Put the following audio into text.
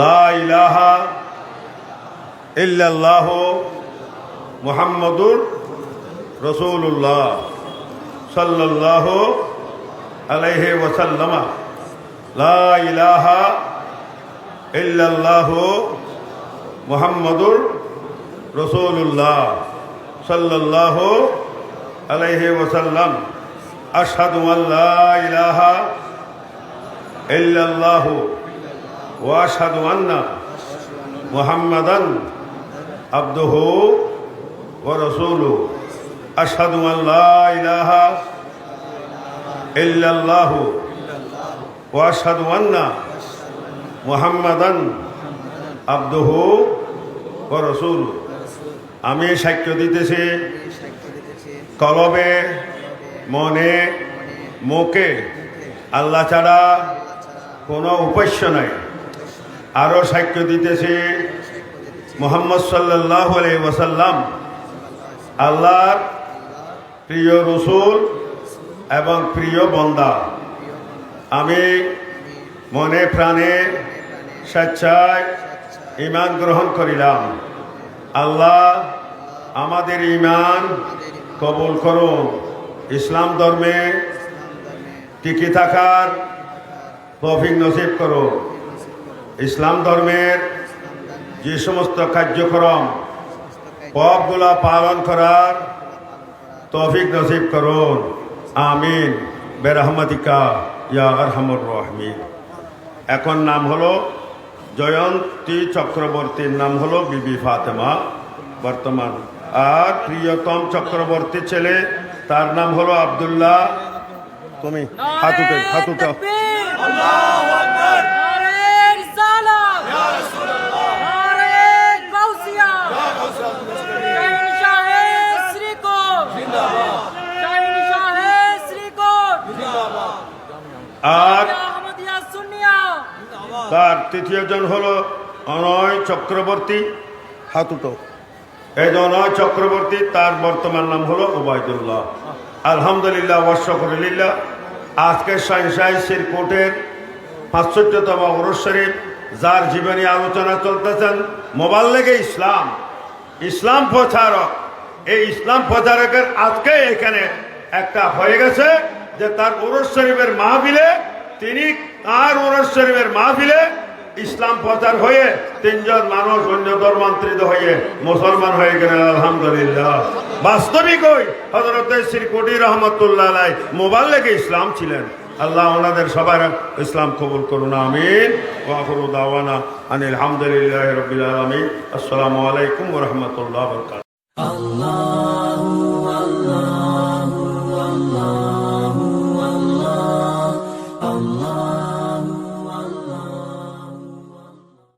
লা ইলাহা ইল্লাল্লাহ মুহাম্মদুর রসুল্লাহ সাল্লাল্লাহ আলাইহি ওয়াসাল্লামা। লা ইলাহা ইল্লাল্লাহ মুহাম্মদুর রসুল্লাহ সাল্লাল্লাহ আলাইহি ওয়াসাল্লাম। আশহাদু আল্লা ইলাহা ইল্লাল্লাহ ওয়া আশহাদু আন্না মুহাম্মাদান আবদুহু ওয়া রাসূলুহু। আশহাদু আল্লা ইলাহা ইল্লাল্লাহ ওয়া আশহাদু আন্না মুহাম্মাদান আবদুহু ওয়া রাসূলুহু। আমি সাক্ষ্য দিতেছি কলবে, মনে, মুখে। আল্লাহ ছাড়া কোনো উপাস্য নাই। আরও সাক্ষ্য দিতেছে। মোহাম্মদ সাল্লাহ আলাই ওসাল্লাম আল্লাহর প্রিয় রসুল এবং প্রিয় বন্দা। আমি মনে প্রাণে স্বেচ্ছায় ইমান গ্রহণ করিলাম। আল্লাহ আমাদের ইমান কবুল করুন। ইসলাম ধর্মে টিকে থাকার তৌফিক নসিব করুন। ইসলাম ধর্মের যে সমস্ত কার্যক্রম, পথগুলা পালন করার তৌফিক নসিব করুন। আমিন। বেরহমতিকা, ইয়া আরহামুর রহমিন। এখন নাম হলো জয়ন্তী চক্রবর্তীর নাম হলো বিবি ফাতেমা। বর্তমান আর প্রিয়তম চক্রবর্তী ছেলে, তার নাম হলো আব্দুল্লাহ। তুমি হাত উঠে আর তার তৃতীয় জন হলো অনয় চক্রবর্তী হাত উঠো এই অনয় চক্রবর্তী তার বর্তমান নাম হলো ওবায়দুল্লাহ। আলহামদুলিল্লাহ ওয়াশকরুলিল্লাহ আজকের সাইন্সাই কোর্টের পাঁচষট্যতম ওরস শরীফ যার জীবনী আলোচনা চলতেছেন মোবাইল লেগে ইসলাম। ইসলাম প্রচারক। এই ইসলাম প্রচারকের আজকে এখানে একটা হয়ে গেছে। যে তার ওরস শরীফের মাহফিলে, তিনি তার ওরস শরীফের মাহফিলে ইসলাম প্রচার হয়ে তিনজন মানুষ অন্য ধর্মান্তরিত হয়ে মুসলমান হয়ে গেলেন, আলহামদুলিল্লাহ। বাস্তবিক ওই হজরত শ্রী কোটি রহমতুল্লাহ লেগে ইসলাম ছিলেন। আল্লাহ ওনাদের সবার ইসলাম কবুল করুন, আমিন। দাওয়ানা আনিল হামদুলিল্লাহ রবিল আলমী আসসালামু আলাইকুম রহমতুল্লাহ Allah